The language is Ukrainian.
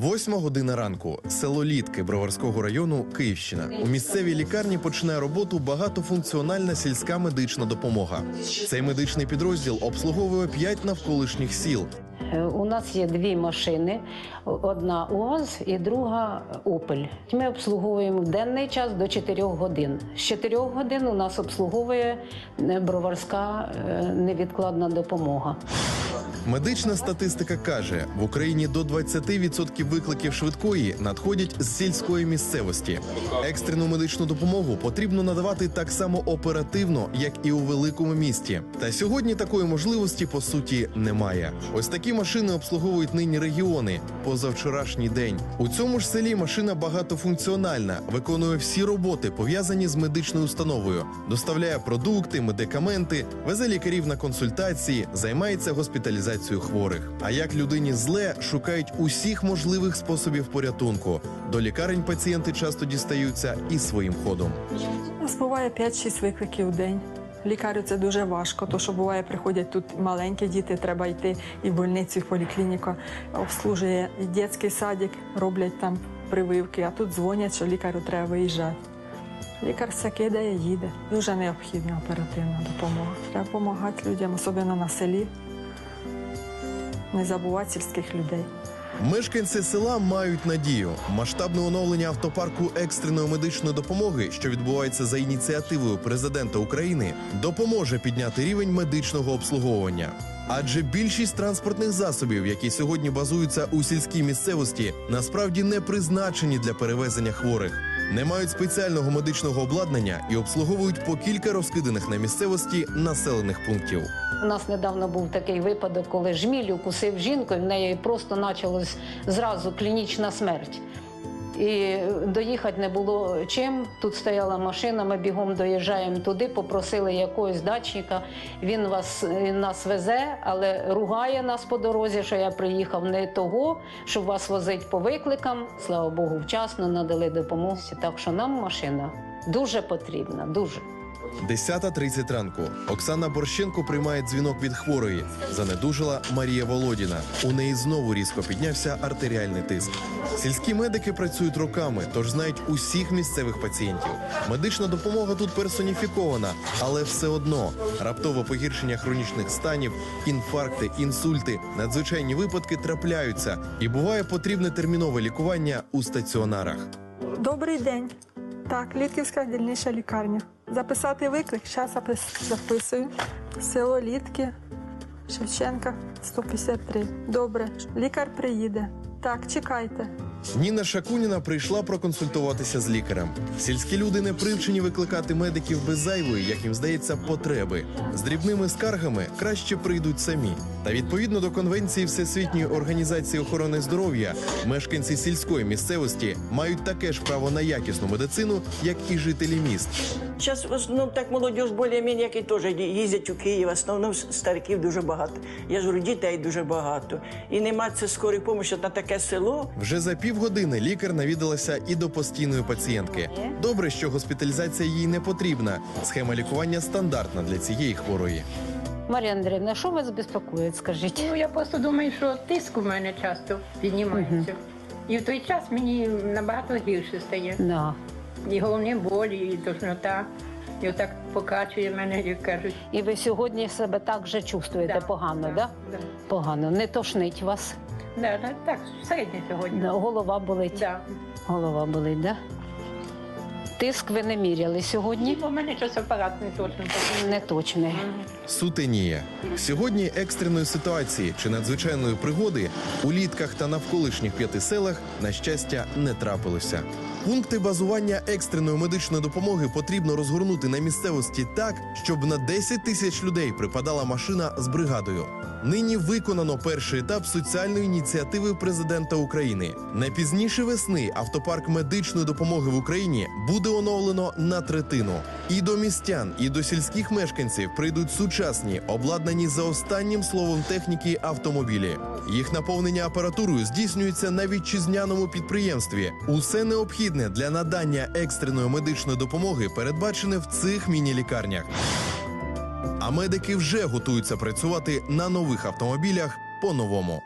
Восьма година ранку, село Літки Броварського району, Київщина. У місцевій лікарні починає роботу багатофункціональна сільська медична допомога. Цей медичний підрозділ обслуговує п'ять навколишніх сіл. Е, У нас є дві машини: одна УАЗ і друга Опель. Ми обслуговуємо в денний час до 4 годин. З 4 годин у нас обслуговує е, броварська е, невідкладна допомога. Медична статистика каже, в Україні до 20% викликів швидкої надходять з сільської місцевості. Екстрену медичну допомогу потрібно надавати так само оперативно, як і у великому місті. Та сьогодні такої можливості по суті немає. Ось такі машини обслуговують нині регіони. Позавчорашній день у цьому ж селі машина багатофункціональна, виконує всі роботи, пов'язані з медичною установою, доставляє продукти, медикаменти, везе лікарів на консультації, займається госпіталізацією хворих. А як людині зле, шукають усіх можливих способів порятунку. До лікарень пацієнти часто дістаються і своїм ходом. У нас буває 5-6 викликів в день. Лікарю це дуже важко, тому що буває, приходять тут маленькі діти, треба йти і в больницю, і в поліклініку. Обслужує і дитячий садик, роблять там прививки, а тут дзвонять, що лікарю треба виїжджати. Лікар все кидає, їде. Дуже необхідна оперативна допомога. Треба допомагати людям, особливо на селі. Не сільських людей. Мешканці села мають надію. Масштабне оновлення автопарку екстреної медичної допомоги, що відбувається за ініціативою президента України, допоможе підняти рівень медичного обслуговування. Адже більшість транспортних засобів, які сьогодні базуються у сільській місцевості, насправді не призначені для перевезення хворих, не мають спеціального медичного обладнання і обслуговують по кілька розкиданих на місцевості населених пунктів. У нас недавно був такий випадок, коли жміль укусив жінку, і в неї просто почалась зразу клінічна смерть. І доїхати не було чим. Тут стояла машина, ми бігом доїжджаємо туди, попросили якогось дачника. Він вас він нас везе, але ругає нас по дорозі, що я приїхав не того, щоб вас возить по викликам. Слава Богу, вчасно надали допомогу. Так що нам машина дуже потрібна, дуже. 10.30 ранку Оксана Борщенко приймає дзвінок від хворої. Занедужила Марія Володіна. У неї знову різко піднявся артеріальний тиск. Сільські медики працюють роками, тож знають усіх місцевих пацієнтів. Медична допомога тут персоніфікована, але все одно раптове погіршення хронічних станів, інфаркти, інсульти, надзвичайні випадки трапляються, і буває потрібне термінове лікування у стаціонарах. Добрий день. Так, Літківська дільнична лікарня. Записати виклик, зараз записую. Село Літки, Шевченка, 153. Добре, лікар приїде. Так, чекайте. Ніна Шакуніна прийшла проконсультуватися з лікарем. Сільські люди не привчені викликати медиків без зайвої, як їм здається, потреби. З дрібними скаргами краще прийдуть самі. Та відповідно до конвенції Всесвітньої організації охорони здоров'я, мешканці сільської місцевості мають таке ж право на якісну медицину, як і жителі міст. Зараз в основному так молодь більш-менш, як і теж їздять у Київ, в основному стариків дуже багато. Я ж дітей дуже багато. І нема це скорої допомоги на таке село. Вже за півгодини лікар навідалася і до постійної пацієнтки. Добре, що госпіталізація їй не потрібна. Схема лікування стандартна для цієї хворої. Марія Андріївна, що вас безпокоїть, скажіть? Ну, я просто думаю, що тиск у мене часто піднімається. І в той час мені набагато гірше стає. Да. І головні болі, і тошнота. І отак покачує мене, як кажуть. І ви сьогодні себе так же чувствуєте Да, погано, да, да? да. Погано. Не тошнить вас. Да, да, так, середньо сьогодні. Да, голова болить. Да. Голова болить, да? Тиск ви не міряли сьогодні? У мене час апарат не точно. Не точний. Сутеніє. Сьогодні екстреної ситуації чи надзвичайної пригоди у літках та навколишніх п'яти селах, на щастя, не трапилося. Пункти базування екстреної медичної допомоги потрібно розгорнути на місцевості так, щоб на 10 тисяч людей припадала машина з бригадою. Нині виконано перший етап соціальної ініціативи президента України. Не пізніше весни автопарк медичної допомоги в Україні буде оновлено на третину. І до містян, і до сільських мешканців прийдуть сучасні, обладнані за останнім словом техніки автомобілі. Їх наповнення апаратурою здійснюється на вітчизняному підприємстві. Усе необхідне для надання екстреної медичної допомоги передбачене в цих міні-лікарнях. А медики вже готуються працювати на нових автомобілях по-новому.